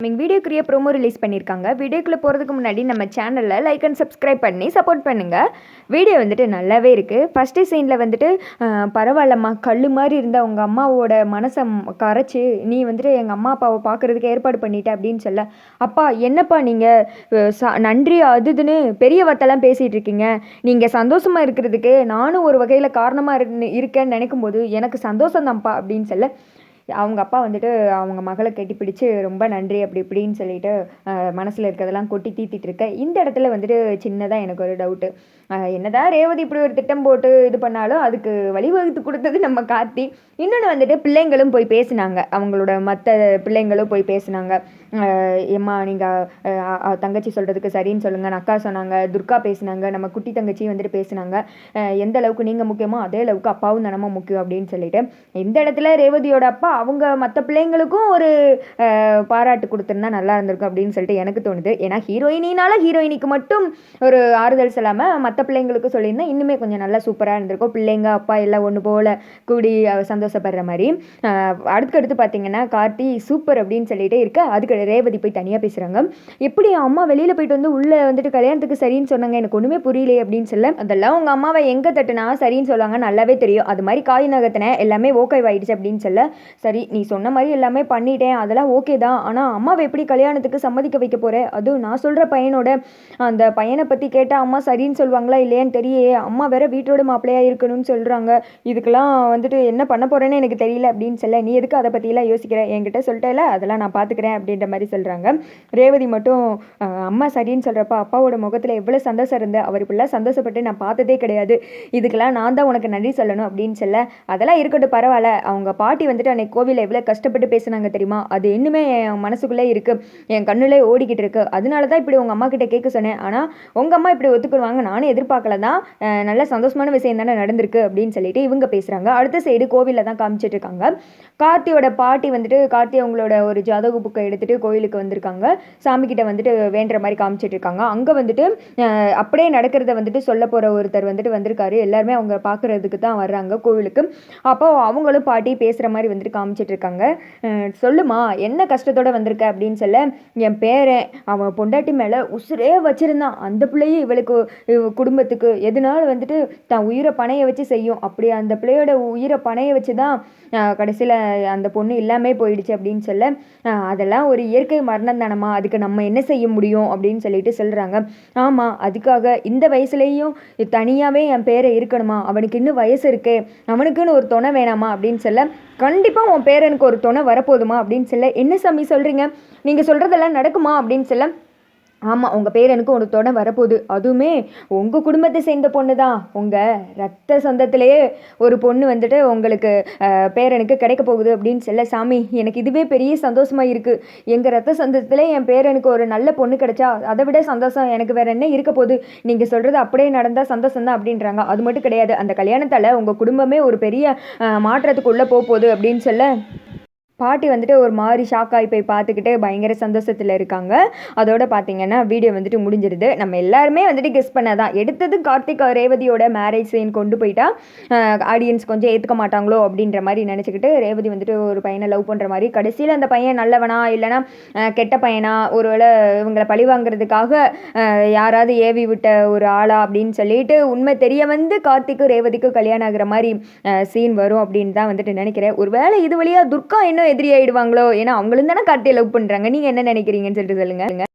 நீங்கள் வீடியோக்குரிய promo release பண்ணியிருக்காங்க வீடியோக்குள்ளே போகிறதுக்கு முன்னாடி நம்ம சேனலில் லைக் அண்ட் சப்ஸ்கிரைப் பண்ணி சப்போர்ட் பண்ணுங்கள் வீடியோ வந்துட்டு நல்லாவே இருக்குது ஃபஸ்ட்டு சீனில் வந்துட்டு பரவாயில்லம்மா கல் மாதிரி இருந்த உங்கள் அம்மாவோட மனசை கரைச்சி நீ வந்துட்டு எங்கள் அம்மா அப்பாவை பார்க்குறதுக்கு ஏற்பாடு பண்ணிட்ட அப்படின்னு சொல்ல அப்பா என்னப்பா நீங்கள் ச நன்றி அது இதுன்னு பெரிய வார்த்தைலாம் பேசிகிட்டு இருக்கீங்க. நீங்கள் சந்தோஷமாக இருக்கிறதுக்கு நானும் ஒரு வகையில் காரணமாக இரு இருக்கேன்னு நினைக்கும் போது எனக்கு சந்தோஷம் தான்ப்பா அப்படின்னு சொல்ல அவங்க அப்பா வந்துட்டு அவங்க மகளை கட்டிப்பிடிச்சு ரொம்ப நன்றி அப்படி இப்படின்னு சொல்லிட்டு மனசில் இருக்கிறதெல்லாம் கொட்டி தீத்திட்டு இருக்க. இந்த இடத்துல வந்துட்டு சின்னதாக எனக்கு ஒரு டவுட்டு என்னதான் ரேவதி இப்படி ஒரு திட்டம் போட்டு இது பண்ணாலும் அதுக்கு வழிவகுத்து கொடுத்தது நம்ம காத்தி இன்னொன்று வந்துட்டு பிள்ளைங்களும் போய் பேசினாங்க. அவங்களோட மற்ற பிள்ளைங்களும் போய் பேசினாங்க. எம்மா நீங்கள் தங்கச்சி சொல்கிறதுக்கு சரின்னு சொல்லுங்கள் அக்கா சொன்னாங்க. துர்கா பேசினாங்க. நம்ம குட்டி தங்கச்சியும் வந்துட்டு பேசினாங்க. எந்த அளவுக்கு நீங்கள் முக்கியமோ அதே அளவுக்கு அப்பாவும் தானமா முக்கியம் அப்படின்னு சொல்லிட்டு இந்த இடத்துல ரேவதியோட அப்பா அவங்க மற்ற பிள்ளைங்களுக்கும் ஒரு பாராட்டு கொடுத்துருந்தா நல்லா இருந்திருக்கும் அப்படின்னு சொல்லிட்டு எனக்கு தோணுது. ஏன்னா ஹீரோயினினால ஹீரோயினிக்கு மட்டும் ஒரு ஆறுதல் சொல்லாமல் மற்ற பிள்ளைங்களுக்கு சொல்லியிருந்தா இன்னுமே கொஞ்சம் நல்லா சூப்பராக இருந்திருக்கும். பிள்ளைங்க அப்பா எல்லாம் ஒன்று போல் கூடி சந்தோஷப்படுற மாதிரி. அடுத்தடுத்து பார்த்தீங்கன்னா கார்த்தி சூப்பர் அப்படின்னு சொல்லிட்டே இருக்க. அதுக்கு ரேவதி போய் தனியாக பேசுகிறாங்க எப்படி அம்மா வெளியில் போயிட்டு வந்து உள்ளே வந்துட்டு கல்யாணத்துக்கு சரின்னு சொன்னாங்க? எனக்கு ஒன்றுமே புரியலையே அப்படின்னு சொல்ல அதெல்லாம் உங்கள் அம்மாவை எங்கே தட்டுனா சரின்னு சொல்லுவாங்க நல்லாவே தெரியும். அது மாதிரி காய் நகத்தின எல்லாமே ஓகே ஆயிடுச்சு அப்படின்னு சொல்ல சரி நீ சொன்ன மாதிரி எல்லாமே பண்ணிட்டேன். அதெல்லாம் ஓகே தான். ஆனால் அம்மாவை எப்படி கல்யாணத்துக்கு சம்மதிக்க வைக்க போகிற அதுவும் நான் சொல்கிற பையனோட அந்த பையனை பற்றி கேட்டால் அம்மா சரின்னு சொல்லுவாங்களா இல்லையான்னு தெரியலையே அம்மா வேற வீட்டோட மாப்பிள்ளையாக இருக்கணும்னு சொல்கிறாங்க இதுக்கெல்லாம் வந்துட்டு என்ன பண்ண போகிறேன்னு எனக்கு தெரியல அப்படின்னு சொல்ல நீ எதுக்கு அதை பற்றிலாம் யோசிக்கிற? என்கிட்ட சொல்லிட்டேல அதெல்லாம் நான் பார்த்துக்கிறேன் அப்படின்ற மாதிரி சொல்கிறாங்க ரேவதி மட்டும் அம்மா சரின்னு சொல்கிறப்ப அப்பாவோட முகத்தில் எவ்வளோ சந்தோஷம் இருந்த அவர் இப்படிலாம் சந்தோஷப்பட்டு நான் பார்த்ததே கிடையாது. இதுக்கெல்லாம் நான் தான் உனக்கு நன்றி சொல்லணும் அப்படின்னு சொல்ல அதெல்லாம் இருக்கட்டும் பரவாயில்ல. அவங்க பாட்டி வந்துட்டு அன்னைக்கு கோவிலில் எவ்வளோ கஷ்டப்பட்டு பேசுனாங்க தெரியுமா? அது இன்னுமே என் மனசுக்குள்ளே இருக்குது என் கண்ணுலே ஓடிக்கிட்டு இருக்கு. அதனால தான் இப்படி உங்கள் அம்மா கிட்ட கேட்க சொன்னேன். ஆனால் உங்கள் அம்மா இப்படி ஒத்துக்கிடுவாங்க நானும் எதிர்பார்க்கல தான் நல்ல சந்தோஷமான விஷயம் தானே நடந்திருக்கு அப்படின்னு சொல்லிட்டு இவங்க பேசுகிறாங்க அடுத்த சைடு கோவிலில் தான் காமிச்சிட்டு இருக்காங்க. கார்த்தியோட பாட்டி வந்துட்டு கார்த்தி அவங்களோட ஒரு ஜாதக புக்கை எடுத்துகிட்டு கோயிலுக்கு வந்திருக்காங்க. சாமி கிட்ட வந்துட்டு வேண்டுற மாதிரி காமிச்சிட்டு இருக்காங்க. அங்கே வந்துட்டு அப்படியே நடக்கிறத வந்துட்டு சொல்ல போகிற ஒருத்தர் வந்துட்டு வந்திருக்காரு. எல்லாருமே அவங்க பார்க்குறதுக்கு தான் வர்றாங்க கோவிலுக்கு. அப்போ அவங்களும் பாட்டி பேசுகிற மாதிரி வந்துட்டு காமிச்சிட்டு இருக்காங்க சொல்லுமா என்ன கஷ்டத்தோட வந்திருக்க? அப்படின்னு சொல்ல என் பேரன் அவன் பொண்டாட்டி மேலே உசுரே வச்சிருந்தான். அந்த பிள்ளையே இவளுக்கு குடும்பத்துக்கு எதனால வந்துட்டு தான் உயிரை பணைய வச்சு செய்யும். அப்படி அந்த பிள்ளையோட உயிரை பணைய வச்சு தான் கடைசியில் அந்த பொண்ணு இல்லாமல் போயிடுச்சு. அப்படின்னு சொல்ல அதெல்லாம் ஒரு இயற்கை மரணம் தானம்மா. அதுக்கு நம்ம என்ன செய்ய முடியும்? அப்படின்னு சொல்லிட்டு சொல்கிறாங்க ஆமாம் அதுக்காக இந்த வயசுலேயும் தனியாகவே என் பேரை இருக்கணுமா? அவனுக்கு இன்னும் வயசு இருக்குது அவனுக்குன்னு ஒரு துணை வேணாமா? அப்படின்னு சொல்ல கண்டிப்பாக உன் பேரனுக்கு ஒரு துணை வரப்போதுமா அப்படின்னு சொல்ல என்ன சாமி சொல்கிறீங்க நீங்கள் சொல்கிறதெல்லாம் நடக்குமா? அப்படின்னு சொல்ல ஆமாம் உங்கள் பேரனுக்கு ஒரு துணை வரப்போகுது. அதுவுமே உங்கள் குடும்பத்தை சேர்ந்த பொண்ணு தான் உங்கள் ரத்த சொந்தத்திலேயே ஒரு பொண்ணு வந்துட்டு உங்களுக்கு பேரனுக்கு கிடைக்க போகுது அப்படின்னு சொல்ல சாமி எனக்கு இதுவே பெரிய சந்தோஷமாக இருக்குது எங்கள் ரத்த சொந்தத்தில் என் பேரனுக்கு ஒரு நல்ல பொண்ணு கிடைச்சா அதை விட சந்தோஷம் எனக்கு வேறு என்ன இருக்க போகுது? நீங்கள் சொல்கிறது அப்படியே நடந்தால் சந்தோஷம் தான் அப்படின்றாங்க. அது மட்டும் கிடையாது. அந்த கல்யாணத்தால் உங்கள் குடும்பமே ஒரு பெரிய மாற்றத்துக்குள்ளே போக போகுது அப்படின்னு சொல்ல பாட்டி வந்துட்டு ஒரு மாதிரி ஷாக் ஆகி போய் பார்த்துக்கிட்டு பயங்கர சந்தோஷத்தில் இருக்காங்க. அதோட பார்த்தீங்கன்னா வீடியோ வந்துட்டு முடிஞ்சிருது. நம்ம எல்லாருமே வந்துட்டு கெஸ் பண்ணதான். எடுத்தது கார்த்திக் ரேவதியோட மேரேஜ் சீன் கொண்டு போயிட்டா ஆடியன்ஸ் கொஞ்சம் ஏற்றுக்க மாட்டாங்களோ அப்படின்ற மாதிரி நினச்சிக்கிட்டு ரேவதி வந்துட்டு ஒரு பையனை லவ் பண்ணுற மாதிரி கடைசியில் அந்த பையன் நல்லவனா இல்லைனா கெட்ட பையனா ஒருவேளை இவங்களை பழி வாங்குறதுக்காக யாராவது ஏவி விட்ட ஒரு ஆளா அப்படின்னு சொல்லிட்டு உண்மை தெரிய வந்து கார்த்திக்கும் ரேவதிக்கும் கல்யாணம் ஆகிற மாதிரி சீன் வரும் அப்படின்னு தான் வந்துட்டு நினைக்கிறேன். ஒருவேளை இது வழியாக துர்கா இன்னும் எதிரி ஆயிடுவாங்களோ ஏன்னா அவங்களும் தானே கார்த்தியை லவ் பண்ணுறாங்க நீங்கள் என்ன நினைக்கிறீங்கன்னு சொல்லிட்டு சொல்லுங்கள்